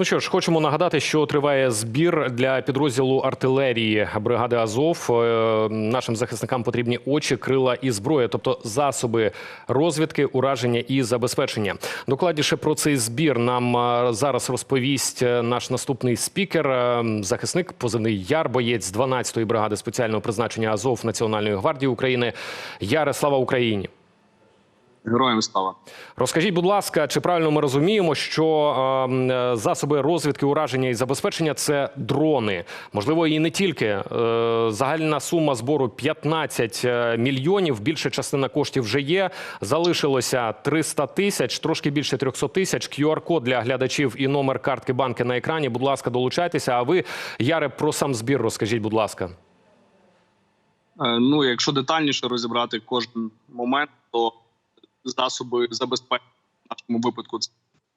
Ну що ж, хочемо нагадати, що триває збір для підрозділу артилерії бригади Азов. Е, Нашим захисникам потрібні очі, крила і зброя, тобто засоби розвідки, ураження і забезпечення. Докладніше про цей збір нам е, зараз розповість е, наш наступний спікер, захисник позивний Яр, боєць 12-ї бригади спеціального призначення Азов Національної гвардії України. Яре, слава Україні! Героям слава. Розкажіть, будь ласка, чи правильно ми розуміємо, що е, е, засоби розвідки, ураження і забезпечення це дрони? Можливо, і не тільки. Е, загальна сума збору 15 мільйонів. Більша частина коштів вже є. Залишилося 300 тисяч, трошки більше 300 тисяч. QR-код для глядачів і номер картки банки на екрані. Будь ласка, долучайтеся. А ви, Яре, про сам збір розкажіть, будь ласка. Е, Ну, якщо детальніше розібрати кожен момент, то засоби забезпечення в нашому випадку це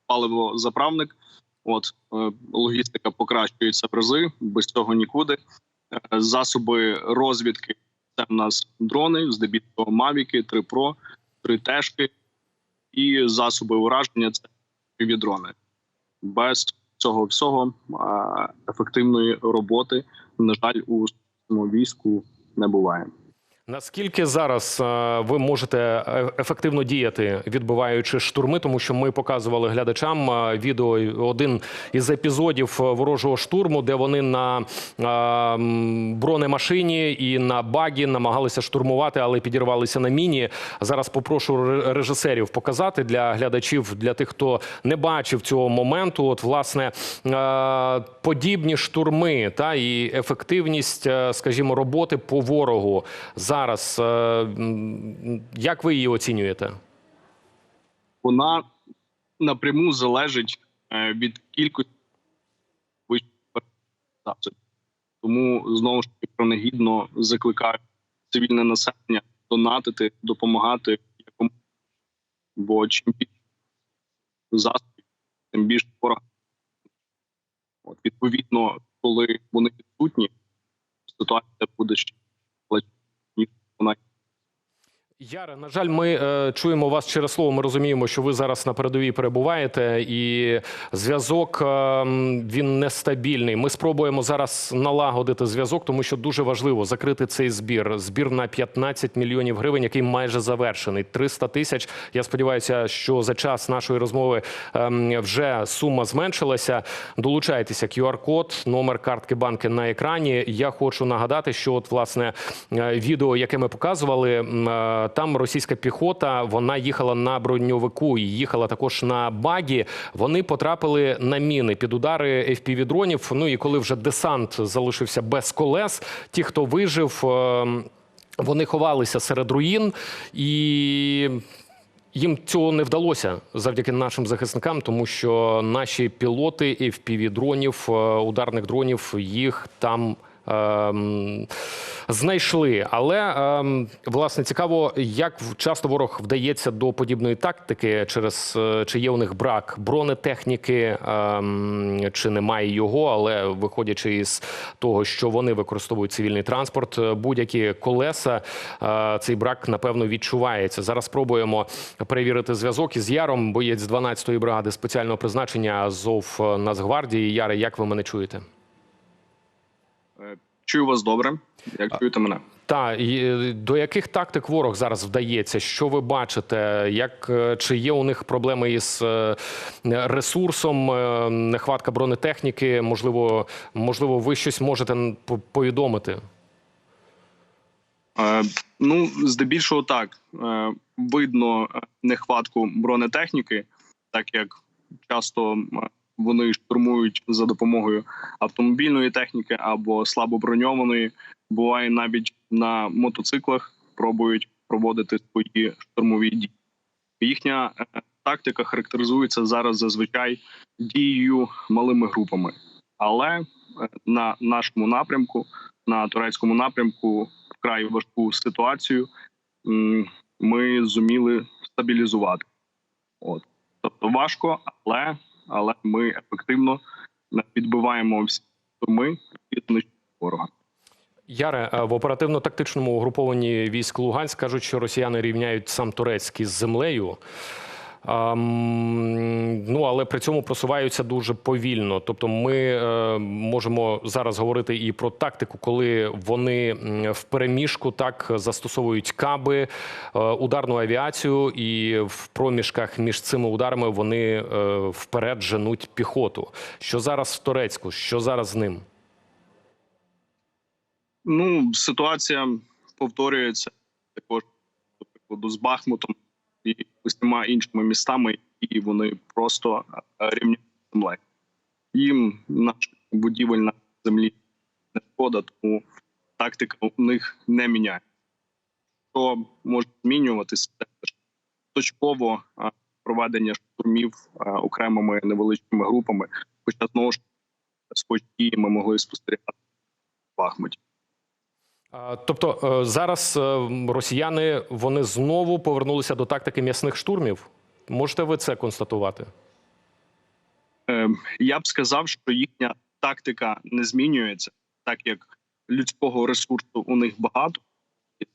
паливозаправник. От е, логістика покращується в рази, без цього нікуди. Е, Засоби розвідки це в нас дрони, здебільшого Мавіки, 3 Pro, 3 Тешки і засоби ураження це піві дрони. Без цього всього ефективної роботи, на жаль, у війську не буває. Наскільки зараз е, ви можете е, ефективно діяти, відбиваючи штурми, тому що ми показували глядачам е, відео один із епізодів ворожого штурму, де вони на бронемашині і на багі намагалися штурмувати, але підірвалися на міні. Зараз попрошу режисерів показати для глядачів, для тих, хто не бачив цього моменту. От власне подібні штурми та і ефективність, скажімо, роботи по ворогу зараз. е, Як ви її оцінюєте? вона напряму залежить е, від кількості засобів. Тому знову ж таки принагідно закликаю цивільне населення донатити, допомагати якому. Бо чим більше засобів, тим більше ворога. От, відповідно, коли вони відсутні, ситуація буде ще Яре, на жаль, ми е, чуємо вас через слово. Ми розуміємо, що ви зараз на передовій перебуваєте, і зв'язок е, він нестабільний. Ми спробуємо зараз налагодити зв'язок, тому що дуже важливо закрити цей збір. Збір на 15 мільйонів гривень, який майже завершений. 300 тисяч. Я сподіваюся, що за час нашої розмови ем, вже сума зменшилася. Долучайтеся. QR-код, номер картки банки на екрані. Я хочу нагадати, що от власне е, відео, яке ми показували, е, там російська піхота вона їхала на броньовику і їхала також на багі. Вони потрапили на міни під удари fpv дронів. Ну і коли вже десант залишився без колес, ті, хто вижив. е, Вони ховалися серед руїн і. Їм цього не вдалося завдяки нашим захисникам, тому що наші пілоти fpv дронів, е, ударних дронів, їх там. Ем, Знайшли, але ем, власне цікаво, як часто ворог вдається до подібної тактики, через е, чи є у них брак бронетехніки, ем, чи немає його, але виходячи із того, що вони використовують цивільний транспорт, е, будь-які колеса, е, цей брак напевно відчувається. Зараз спробуємо перевірити зв'язок із Яром, боєць 12-ї бригади спеціального призначення Азов Нацгвардії. Яре, як ви мене чуєте? Чую вас добре. Як чуєте мене? Та і е, до яких тактик ворог зараз вдається? Що ви бачите? Як е, чи є у них проблеми із е, ресурсом, нехватка бронетехніки? Можливо, можливо, ви щось можете повідомити? Е, ну, здебільшого так. Е, видно нехватку бронетехніки, так як часто вони штурмують за допомогою автомобільної техніки або слабо броньованої. Буває навіть на мотоциклах пробують проводити свої штурмові дії. Їхня е, тактика характеризується зараз зазвичай дією малими групами, але е, на нашому напрямку, на турецькому напрямку, вкрай важку ситуацію ми зуміли стабілізувати. От тобто важко, але, але ми ефективно відбиваємо всі суми знищуємо ворога. Яре, е, в оперативно-тактичному угрупованні військ Луганськ кажуть, що росіяни рівняють сам Турецький з землею. Ну але при цьому просуваються дуже повільно. Тобто, ми е, можемо зараз говорити і про тактику, коли вони в переміжку так застосовують каби, е, ударну авіацію, і в проміжках між цими ударами вони е, вперед женуть піхоту. Що зараз в Торецьку? Що зараз з ним? Ну, ситуація повторюється також, до з Бахмутом і усіма іншими містами, і вони просто е, рівняють землею. Їм наша будівель на землі не шкода, тому тактика у них не міняє. Що може змінюватися, це точково е, проведення штурмів е, окремими невеличкими групами, хоча знову ж спочатку ми могли спостерігати в Бахмуті. Тобто е, зараз е, росіяни вони знову повернулися до тактики м'ясних штурмів. Можете ви це констатувати? Е, Я б сказав, що їхня тактика не змінюється, так як людського ресурсу у них багато,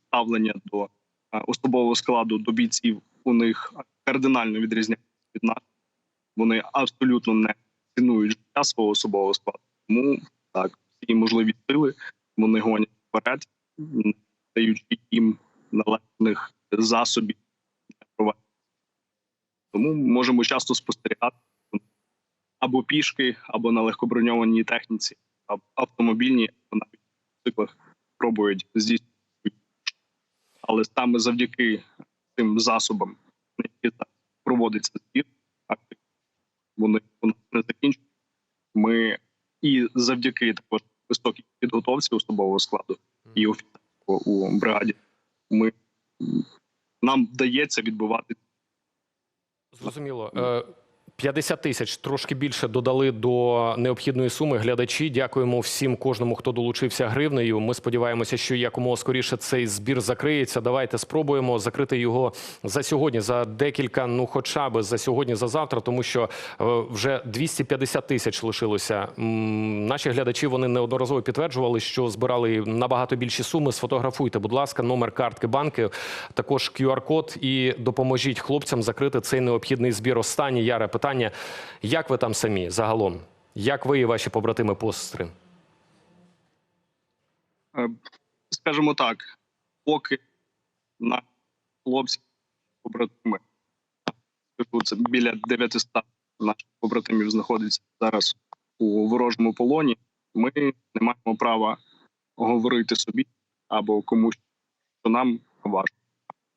ставлення до е, особового складу до бійців у них кардинально відрізняється від нас. Вони абсолютно не цінують життя свого особового складу. Тому так, всі можливі сили вони гонять вперед, м, даючи їм належних засобів для проведення. Тому можемо часто спостерігати або пішки, або на легкоброньованій техніці, або автомобільній, або навіть циклах пробують здійснити. Але саме завдяки цим засобам, які проводиться збір, вони у нас не закінчують. Ми і завдяки також високій підготовці особового складу і у бригаді, ми нам вдається відбувати Зрозуміло. Е, 50 тисяч трошки більше додали до необхідної суми. Глядачі, дякуємо всім, кожному, хто долучився гривнею. Ми сподіваємося, що якомога скоріше цей збір закриється. Давайте спробуємо закрити його за сьогодні, за декілька, ну хоча б за сьогодні, за завтра, тому що е, вже 250 тисяч лишилося. Наші глядачі вони неодноразово підтверджували, що збирали набагато більші суми. Сфотографуйте, будь ласка, номер картки банки, також QR-код і допоможіть хлопцям закрити цей необхідний збір. Останнє яре питання: як ви там самі загалом? Як ви і ваші побратими посестри? Е, скажімо так, поки на хлопці побратими, це біля 900 наших побратимів знаходиться зараз у ворожому полоні. Ми не маємо права говорити собі або комусь, що нам важко.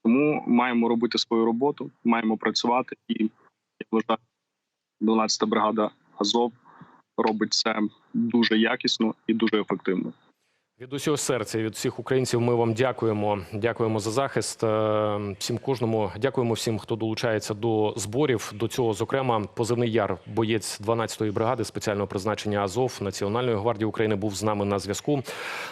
Тому маємо робити свою роботу, маємо працювати. І я вважаю, 12-та бригада Азов робить це дуже якісно і дуже ефективно. Від усього серця, від всіх українців, ми вам дякуємо. Дякуємо за захист. Е, Всім кожному дякуємо всім, хто долучається до зборів. До цього, зокрема, позивний яр, боєць 12-ї бригади спеціального призначення Азов Національної гвардії України, був з нами на зв'язку.